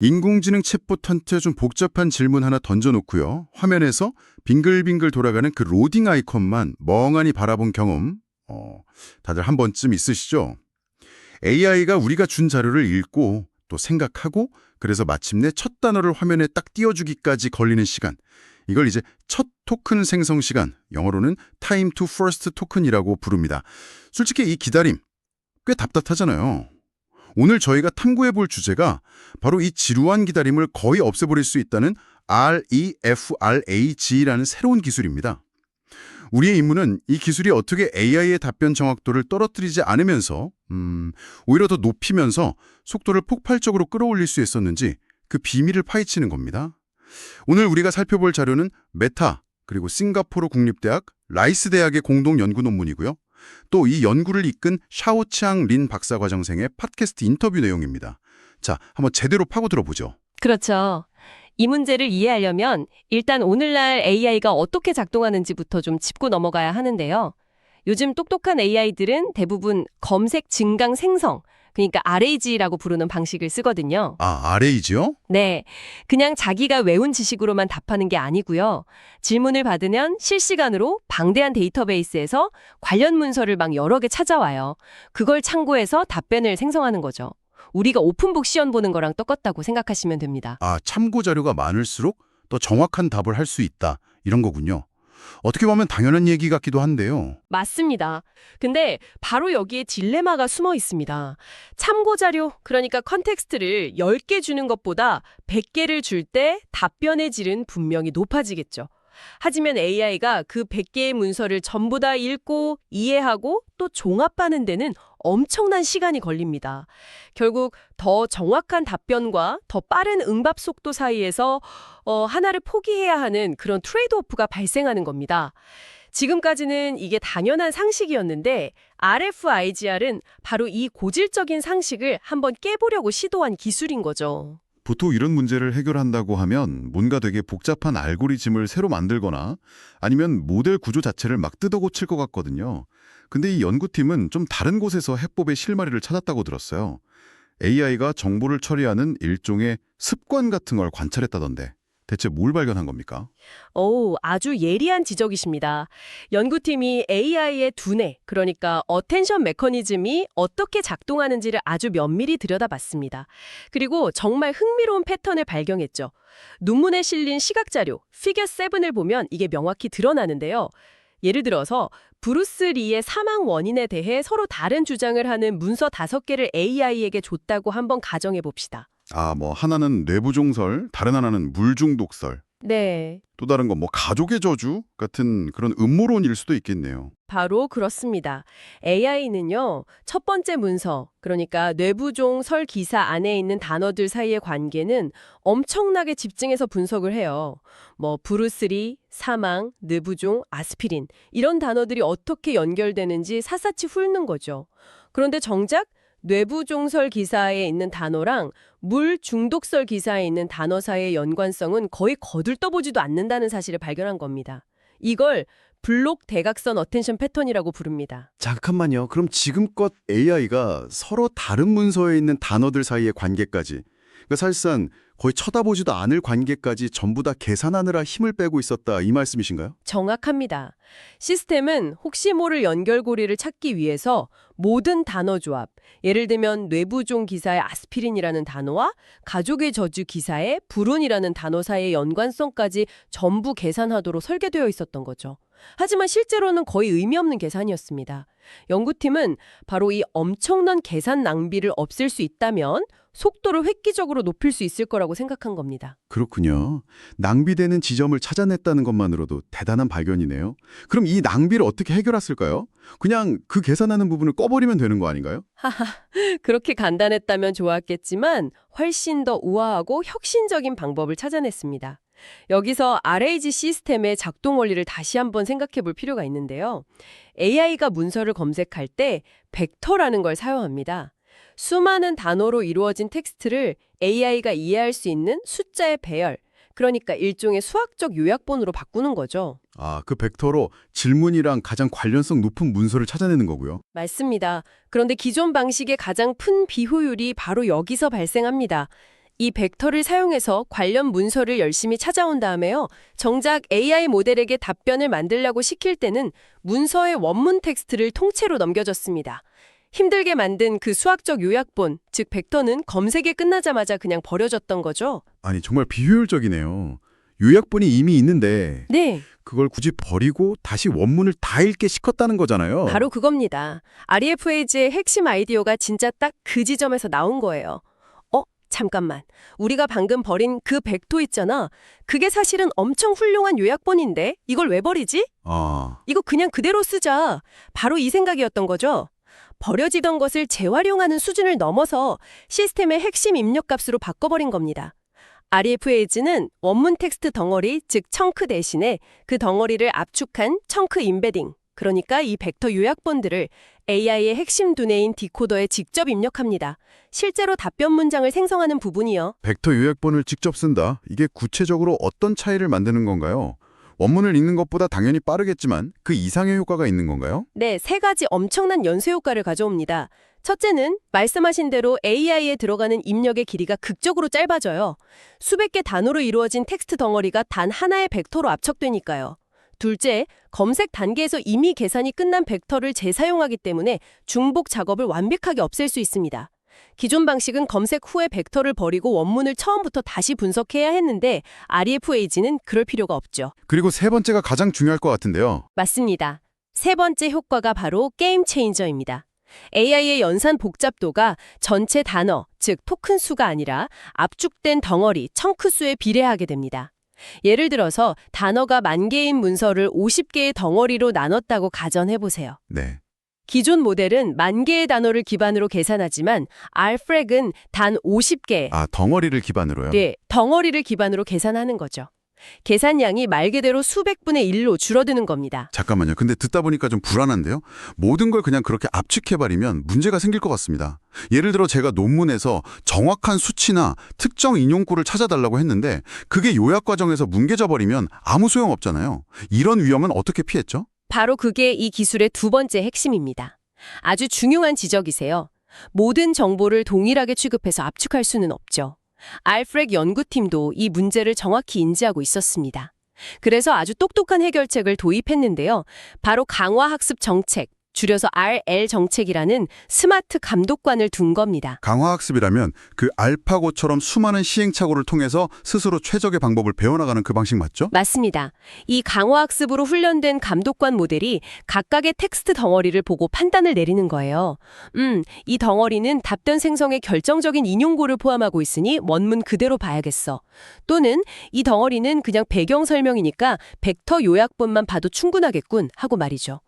인공지능 챗봇한테 좀 복잡한 질문 하나 던져놓고요. 화면에서 빙글빙글 돌아가는 그 로딩 아이콘만 멍하니 바라본 경험, 어, 다들 한 번쯤 있으시죠? AI가 우리가 준 자료를 읽고 또 생각하고 그래서 마침내 첫 단어를 화면에 딱 띄워주기까지 걸리는 시간. 이걸 이제 첫 토큰 생성 시간, 영어로는 time to first token이라고 부릅니다. 솔직히 이 기다림 꽤 답답하잖아요. 오늘 저희가 탐구해 볼 주제가 바로 이 지루한 기다림을 거의 없애버릴 수 있다는 REFRAG라는 새로운 기술입니다. 우리의 임무는 이 기술이 어떻게 AI의 답변 정확도를 떨어뜨리지 않으면서 음, 오히려 더 높이면서 속도를 폭발적으로 끌어올릴 수 있었는지 그 비밀을 파헤치는 겁니다. 오늘 우리가 살펴볼 자료는 메타 그리고 싱가포르 국립대학 라이스 대학의 공동 연구 논문이고요. 또 이 연구를 이끈 샤오치앙 린 박사 과정생의 팟캐스트 인터뷰 내용입니다. 자, 한번 제대로 파고 들어보죠. 그렇죠. 이 문제를 이해하려면 일단 오늘날 AI가 어떻게 작동하는지부터 좀 짚고 넘어가야 하는데요. 요즘 똑똑한 AI들은 대부분 검색 증강 생성, 그러니까 RAG라고 부르는 방식을 쓰거든요. 아, RAG요? 네. 그냥 자기가 외운 지식으로만 답하는 게 아니고요. 질문을 받으면 실시간으로 방대한 데이터베이스에서 관련 문서를 막 여러 개 찾아와요. 그걸 참고해서 답변을 생성하는 거죠. 우리가 오픈북 시연 보는 거랑 똑같다고 생각하시면 됩니다. 아, 참고 자료가 많을수록 더 정확한 답을 할 수 있다. 이런 거군요. 어떻게 보면 당연한 얘기 같기도 한데요. 맞습니다. 근데 바로 여기에 딜레마가 숨어 있습니다. 참고 자료, 그러니까 컨텍스트를 10개 주는 것보다 100개를 줄 때 답변의 질은 분명히 높아지겠죠. 하지만 AI가 그 100개의 문서를 전부 다 읽고 이해하고 또 종합하는 데는 엄청난 시간이 걸립니다. 결국 더 정확한 답변과 더 빠른 응답 속도 사이에서 어, 하나를 포기해야 하는 그런 트레이드오프가 발생하는 겁니다. 지금까지는 이게 당연한 상식이었는데 RFIGR은 바로 이 고질적인 상식을 한번 깨보려고 시도한 기술인 거죠. 보통 이런 문제를 해결한다고 하면 뭔가 되게 복잡한 알고리즘을 새로 만들거나 아니면 모델 구조 자체를 막 뜯어 고칠 것 같거든요. 근데 이 연구팀은 좀 다른 곳에서 해법의 실마리를 찾았다고 들었어요. AI가 정보를 처리하는 일종의 습관 같은 걸 관찰했다던데 대체 뭘 발견한 겁니까? 오, 아주 예리한 지적이십니다. 연구팀이 AI의 두뇌, 그러니까 어텐션 메커니즘이 어떻게 작동하는지를 아주 면밀히 들여다봤습니다. 그리고 정말 흥미로운 패턴을 발견했죠. 논문에 실린 시각자료, 피겨 7을 보면 이게 명확히 드러나는데요. 예를 들어서 브루스 리의 사망 원인에 대해 서로 다른 주장을 하는 문서 5개를 AI에게 줬다고 한번 가정해 봅시다. 아, 뭐 하나는 뇌부종설, 다른 하나는 물중독설, 네. 또 다른 건 뭐 가족의 저주 같은 그런 음모론일 수도 있겠네요. 바로 그렇습니다. AI는요, 첫 번째 문서, 그러니까 뇌부종 설 기사 안에 있는 단어들 사이의 관계는 엄청나게 집중해서 분석을 해요. 뭐, 브루스리, 사망, 뇌부종, 아스피린, 이런 단어들이 어떻게 연결되는지 샅샅이 훑는 거죠. 그런데 정작 뇌부종설 기사에 있는 단어랑 물 중독설 기사에 있는 단어 사이의 연관성은 거의 거들떠보지도 않는다는 사실을 발견한 겁니다. 이걸 블록 대각선 어텐션 패턴이라고 부릅니다. 잠깐만요. 그럼 지금껏 AI가 서로 다른 문서에 있는 단어들 사이의 관계까지 그러니까 사실상 거의 쳐다보지도 않을 관계까지 전부 다 계산하느라 힘을 빼고 있었다 이 말씀이신가요? 정확합니다. 시스템은 혹시 모를 연결고리를 찾기 위해서 모든 단어 조합, 예를 들면 뇌부종 기사의 아스피린이라는 단어와 가족의 저주 기사의 불운이라는 단어 사이의 연관성까지 전부 계산하도록 설계되어 있었던 거죠. 하지만 실제로는 거의 의미 없는 계산이었습니다. 연구팀은 바로 이 엄청난 계산 낭비를 없앨 수 있다면 속도를 획기적으로 높일 수 있을 거라고 생각한 겁니다. 그렇군요. 낭비되는 지점을 찾아냈다는 것만으로도 대단한 발견이네요. 그럼 이 낭비를 어떻게 해결했을까요? 그냥 그 계산하는 부분을 꺼버리면 되는 거 아닌가요? 그렇게 간단했다면 좋았겠지만 훨씬 더 우아하고 혁신적인 방법을 찾아냈습니다. 여기서 RAG 시스템의 작동 원리를 다시 한번 생각해 볼 필요가 있는데요. AI가 문서를 검색할 때 벡터라는 걸 사용합니다. 수많은 단어로 이루어진 텍스트를 AI가 이해할 수 있는 숫자의 배열, 그러니까 일종의 수학적 요약본으로 바꾸는 거죠. 아, 그 벡터로 질문이랑 가장 관련성 높은 문서를 찾아내는 거고요. 맞습니다. 그런데 기존 방식의 가장 큰 비효율이 바로 여기서 발생합니다. 이 벡터를 사용해서 관련 문서를 열심히 찾아온 다음에요. 정작 AI 모델에게 답변을 만들라고 시킬 때는 문서의 원문 텍스트를 통째로 넘겨줬습니다. 힘들게 만든 그 수학적 요약본, 즉 벡터는 검색이 끝나자마자 그냥 버려졌던 거죠. 아니 정말 비효율적이네요. 요약본이 이미 있는데 네, 그걸 굳이 버리고 다시 원문을 다 읽게 시켰다는 거잖아요. 바로 그겁니다. REFAG의 핵심 아이디어가 진짜 딱 그 지점에서 나온 거예요. 어, 잠깐만. 우리가 방금 버린 그 벡터 있잖아. 그게 사실은 엄청 훌륭한 요약본인데 이걸 왜 버리지? 아, 이거 그냥 그대로 쓰자. 바로 이 생각이었던 거죠. 버려지던 것을 재활용하는 수준을 넘어서 시스템의 핵심 입력값으로 바꿔버린 겁니다. REFAG는 원문 텍스트 덩어리, 즉 청크 대신에 그 덩어리를 압축한 청크 임베딩, 그러니까 이 벡터 요약본들을 AI의 핵심 두뇌인 디코더에 직접 입력합니다. 실제로 답변 문장을 생성하는 부분이요. 벡터 요약본을 직접 쓴다. 이게 구체적으로 어떤 차이를 만드는 건가요? 원문을 읽는 것보다 당연히 빠르겠지만 그 이상의 효과가 있는 건가요? 네, 세 가지 엄청난 연쇄 효과를 가져옵니다. 첫째는 말씀하신 대로 AI에 들어가는 입력의 길이가 극적으로 짧아져요. 수백 개 단어로 이루어진 텍스트 덩어리가 단 하나의 벡터로 압축되니까요. 둘째, 검색 단계에서 이미 계산이 끝난 벡터를 재사용하기 때문에 중복 작업을 완벽하게 없앨 수 있습니다. 기존 방식은 검색 후에 벡터를 버리고 원문을 처음부터 다시 분석해야 했는데 REFAG는 그럴 필요가 없죠. 그리고 세 번째가 가장 중요할 것 같은데요. 맞습니다. 세 번째 효과가 바로 게임 체인저입니다. AI의 연산 복잡도가 전체 단어, 즉 토큰 수가 아니라 압축된 덩어리, 청크 수에 비례하게 됩니다. 예를 들어서 단어가 만 개인 문서를 50개의 덩어리로 나눴다고 가정해 보세요. 네. 기존 모델은 만 개의 단어를 기반으로 계산하지만 RFrag은 단 50개, 아, 덩어리를 기반으로요? 네, 덩어리를 기반으로 계산하는 거죠. 계산량이 말 그대로 수백 분의 1로 줄어드는 겁니다. 잠깐만요. 근데 듣다 보니까 좀 불안한데요. 모든 걸 그냥 그렇게 압축해버리면 문제가 생길 것 같습니다. 예를 들어 제가 논문에서 정확한 수치나 특정 인용구를 찾아달라고 했는데 그게 요약 과정에서 뭉개져 버리면 아무 소용 없잖아요. 이런 위험은 어떻게 피했죠? 바로 그게 이 기술의 두 번째 핵심입니다. 아주 중요한 지적이세요. 모든 정보를 동일하게 취급해서 압축할 수는 없죠. 알프렉 연구팀도 이 문제를 정확히 인지하고 있었습니다. 그래서 아주 똑똑한 해결책을 도입했는데요. 바로 강화학습 정책, 줄여서 RL 정책이라는 스마트 감독관을 둔 겁니다. 강화학습이라면 그 알파고처럼 수많은 시행착오를 통해서 스스로 최적의 방법을 배워나가는 그 방식 맞죠? 맞습니다. 이 강화학습으로 훈련된 감독관 모델이 각각의 텍스트 덩어리를 보고 판단을 내리는 거예요. 음, 이 덩어리는 답변 생성에 결정적인 인용고를 포함하고 있으니 원문 그대로 봐야겠어. 또는 이 덩어리는 그냥 배경 설명이니까 벡터 요약본만 봐도 충분하겠군 하고 말이죠.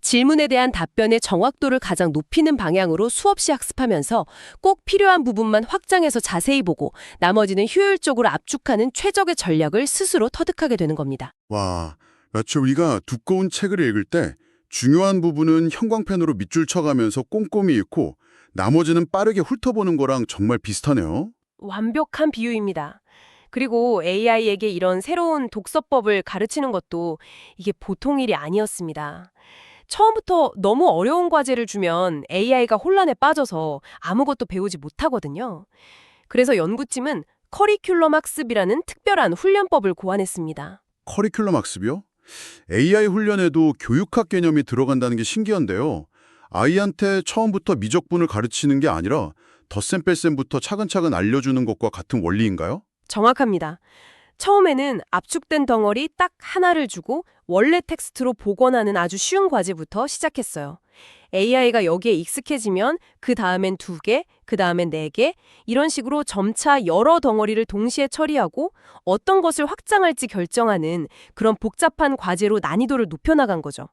질문에 대한 답변의 정확도를 가장 높이는 방향으로 수없이 학습하면서 꼭 필요한 부분만 확장해서 자세히 보고 나머지는 효율적으로 압축하는 최적의 전략을 스스로 터득하게 되는 겁니다. 와, 마치 우리가 두꺼운 책을 읽을 때 중요한 부분은 형광펜으로 밑줄 쳐가면서 꼼꼼히 읽고 나머지는 빠르게 훑어보는 거랑 정말 비슷하네요. 완벽한 비유입니다. 그리고 AI에게 이런 새로운 독서법을 가르치는 것도 이게 보통 일이 아니었습니다. 처음부터 너무 어려운 과제를 주면 AI가 혼란에 빠져서 아무것도 배우지 못하거든요. 그래서 연구팀은 커리큘럼 학습이라는 특별한 훈련법을 고안했습니다. 커리큘럼 학습이요? AI 훈련에도 교육학 개념이 들어간다는 게 신기한데요. 아이한테 처음부터 미적분을 가르치는 게 아니라 덧셈 뺄셈부터 차근차근 알려주는 것과 같은 원리인가요? 정확합니다. 처음에는 압축된 덩어리 딱 하나를 주고 원래 텍스트로 복원하는 아주 쉬운 과제부터 시작했어요. AI가 여기에 익숙해지면 그 다음엔 두 개, 그 다음엔 네 개, 이런 식으로 점차 여러 덩어리를 동시에 처리하고 어떤 것을 확장할지 결정하는 그런 복잡한 과제로 난이도를 높여나간 거죠.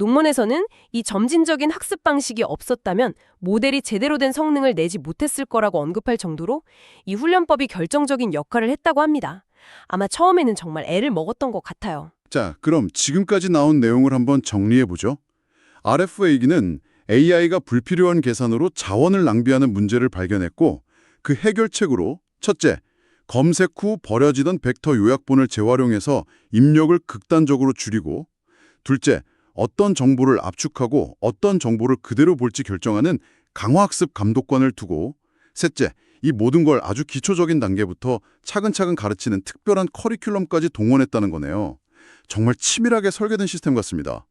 논문에서는 이 점진적인 학습 방식이 없었다면 모델이 제대로 된 성능을 내지 못했을 거라고 언급할 정도로 이 훈련법이 결정적인 역할을 했다고 합니다. 아마 처음에는 정말 애를 먹었던 것 같아요. 자, 그럼 지금까지 나온 내용을 한번 정리해보죠. RFA기는 AI가 불필요한 계산으로 자원을 낭비하는 문제를 발견했고 그 해결책으로 첫째, 검색 후 버려지던 벡터 요약본을 재활용해서 입력을 극단적으로 줄이고 둘째, 어떤 정보를 압축하고 어떤 정보를 그대로 볼지 결정하는 강화학습 감독관을 두고 셋째, 이 모든 걸 아주 기초적인 단계부터 차근차근 가르치는 특별한 커리큘럼까지 동원했다는 거네요. 정말 치밀하게 설계된 시스템 같습니다.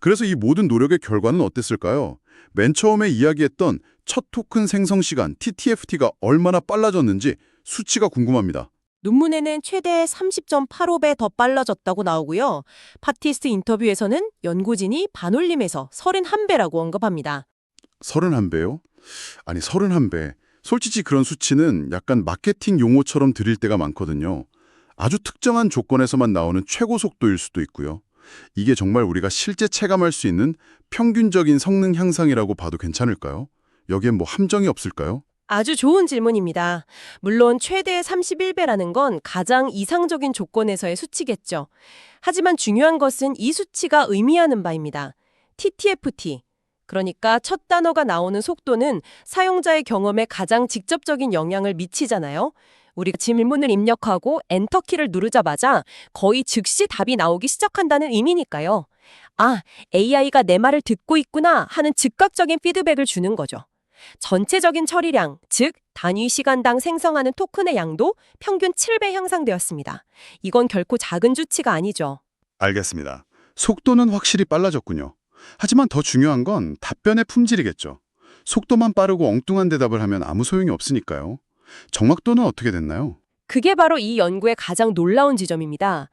그래서 이 모든 노력의 결과는 어땠을까요? 맨 처음에 이야기했던 첫 토큰 생성 시간 TTFT가 얼마나 빨라졌는지 수치가 궁금합니다. 논문에는 최대 30.85배 더 빨라졌다고 나오고요. 파티스트 인터뷰에서는 연구진이 반올림에서 31배라고 언급합니다. 31배요? 아니 31배. 솔직히 그런 수치는 약간 마케팅 용어처럼 들릴 때가 많거든요. 아주 특정한 조건에서만 나오는 최고 속도일 수도 있고요. 이게 정말 우리가 실제 체감할 수 있는 평균적인 성능 향상이라고 봐도 괜찮을까요? 여기엔 뭐 함정이 없을까요? 아주 좋은 질문입니다. 물론 최대 31배라는 건 가장 이상적인 조건에서의 수치겠죠. 하지만 중요한 것은 이 수치가 의미하는 바입니다. TTFT. 그러니까 첫 단어가 나오는 속도는 사용자의 경험에 가장 직접적인 영향을 미치잖아요. 우리가 질문을 입력하고 엔터키를 누르자마자 거의 즉시 답이 나오기 시작한다는 의미니까요. 아, AI가 내 말을 듣고 있구나 하는 즉각적인 피드백을 주는 거죠. 전체적인 처리량, 즉 단위 시간당 생성하는 토큰의 양도 평균 7배 향상되었습니다. 이건 결코 작은 수치가 아니죠. 알겠습니다. 속도는 확실히 빨라졌군요. 하지만 더 중요한 건 답변의 품질이겠죠. 속도만 빠르고 엉뚱한 대답을 하면 아무 소용이 없으니까요. 정확도는 어떻게 됐나요? 그게 바로 이 연구의 가장 놀라운 지점입니다.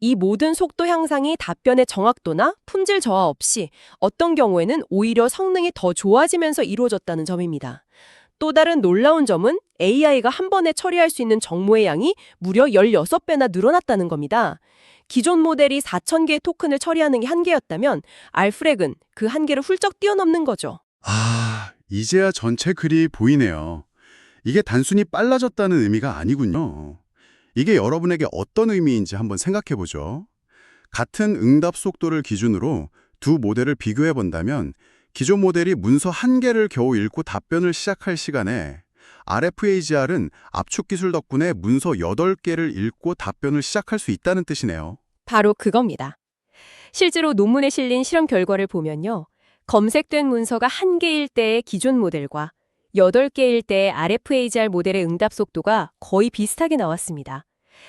이 모든 속도 향상이 답변의 정확도나 품질 저하 없이 어떤 경우에는 오히려 성능이 더 좋아지면서 이루어졌다는 점입니다. 또 다른 놀라운 점은 AI가 한 번에 처리할 수 있는 정보의 양이 무려 16배나 늘어났다는 겁니다. 기존 모델이 4,000개의 토큰을 처리하는 게 한계였다면 알프렉은 그 한계를 훌쩍 뛰어넘는 거죠. 아, 이제야 전체 글이 보이네요. 이게 단순히 빨라졌다는 의미가 아니군요. 이게 여러분에게 어떤 의미인지 한번 생각해 보죠. 같은 응답 속도를 기준으로 두 모델을 비교해 본다면 기존 모델이 문서 한 개를 겨우 읽고 답변을 시작할 시간에 RFAGR은 압축 기술 덕분에 문서 8개를 읽고 답변을 시작할 수 있다는 뜻이네요. 바로 그겁니다. 실제로 논문에 실린 실험 결과를 보면요. 검색된 문서가 한 개일 때의 기존 모델과 8개일 때의 RFAGR 모델의 응답 속도가 거의 비슷하게 나왔습니다.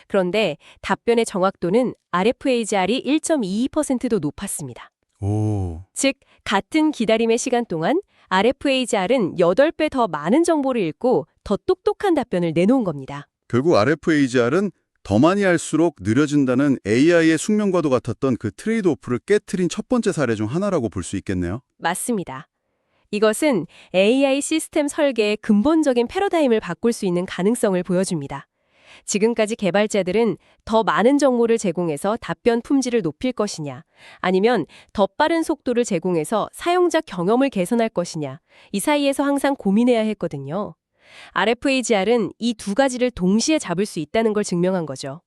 그런데 답변의 정확도는 RFAGR이 1.22%도 높았습니다. 오, 즉, 같은 기다림의 시간 동안 RFAGR은 8배 더 많은 정보를 읽고 더 똑똑한 답변을 내놓은 겁니다. 결국 RFAGR은 더 많이 할수록 느려진다는 AI의 숙명과도 같았던 그 트레이드 오프를 깨트린 첫 번째 사례 중 하나라고 볼 수 있겠네요. 맞습니다. 이것은 AI 시스템 설계의 근본적인 패러다임을 바꿀 수 있는 가능성을 보여줍니다. 지금까지 개발자들은 더 많은 정보를 제공해서 답변 품질을 높일 것이냐, 아니면 더 빠른 속도를 제공해서 사용자 경험을 개선할 것이냐, 이 사이에서 항상 고민해야 했거든요. RFAGR은 이 두 가지를 동시에 잡을 수 있다는 걸 증명한 거죠.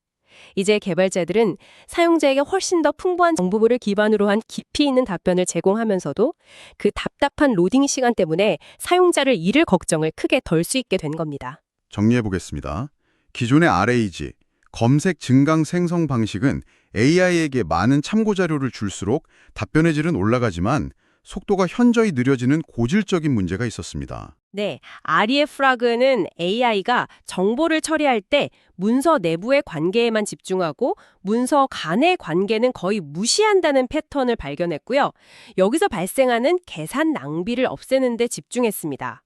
이제 개발자들은 사용자에게 훨씬 더 풍부한 정보를 기반으로 한 깊이 있는 답변을 제공하면서도 그 답답한 로딩 시간 때문에 사용자를 잃을 걱정을 크게 덜 수 있게 된 겁니다. 정리해 보겠습니다. 기존의 RAG, 검색 증강 생성 방식은 AI에게 많은 참고 자료를 줄수록 답변의 질은 올라가지만 속도가 현저히 느려지는 고질적인 문제가 있었습니다. 네, REFRAG는 AI가 정보를 처리할 때 문서 내부의 관계에만 집중하고 문서 간의 관계는 거의 무시한다는 패턴을 발견했고요. 여기서 발생하는 계산 낭비를 없애는 데 집중했습니다.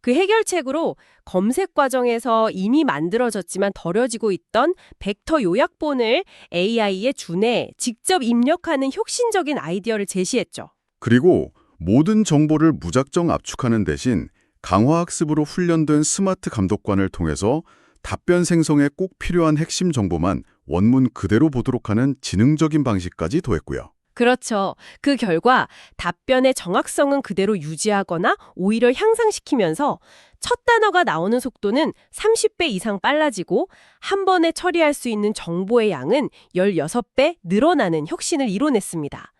그 해결책으로 검색 과정에서 이미 만들어졌지만 덜어지고 있던 벡터 요약본을 AI에 준해 직접 입력하는 혁신적인 아이디어를 제시했죠. 그리고 모든 정보를 무작정 압축하는 대신 강화학습으로 훈련된 스마트 감독관을 통해서 답변 생성에 꼭 필요한 핵심 정보만 원문 그대로 보도록 하는 지능적인 방식까지 더했고요. 그렇죠. 그 결과 답변의 정확성은 그대로 유지하거나 오히려 향상시키면서 첫 단어가 나오는 속도는 30배 이상 빨라지고 한 번에 처리할 수 있는 정보의 양은 16배 늘어나는 혁신을 이뤄냈습니다.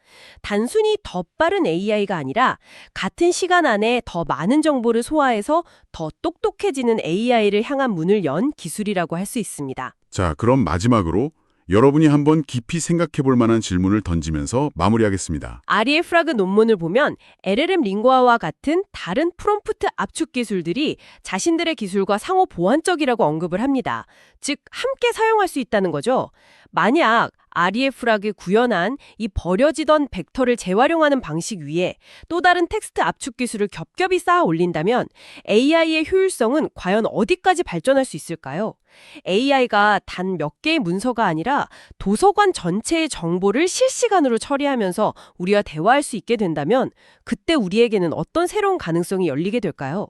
단순히 더 빠른 AI가 아니라 같은 시간 안에 더 많은 정보를 소화해서 더 똑똑해지는 AI를 향한 문을 연 기술이라고 할 수 있습니다. 자, 그럼 마지막으로 여러분이 한번 깊이 생각해 볼 만한 질문을 던지면서 마무리하겠습니다. 아리에 프라그 논문을 보면 LLM 링고아와 같은 다른 프롬프트 압축 기술들이 자신들의 기술과 상호 보완적이라고 언급을 합니다. 즉 함께 사용할 수 있다는 거죠. 만약 아리에 프라그 구현한 이 버려지던 벡터를 재활용하는 방식 위에 또 다른 텍스트 압축 기술을 겹겹이 쌓아 올린다면 AI의 효율성은 과연 어디까지 발전할 수 있을까요? AI가 단 몇 개의 문서가 아니라 도서관 전체의 정보를 실시간으로 처리하면서 우리와 대화할 수 있게 된다면 그때 우리에게는 어떤 새로운 가능성이 열리게 될까요?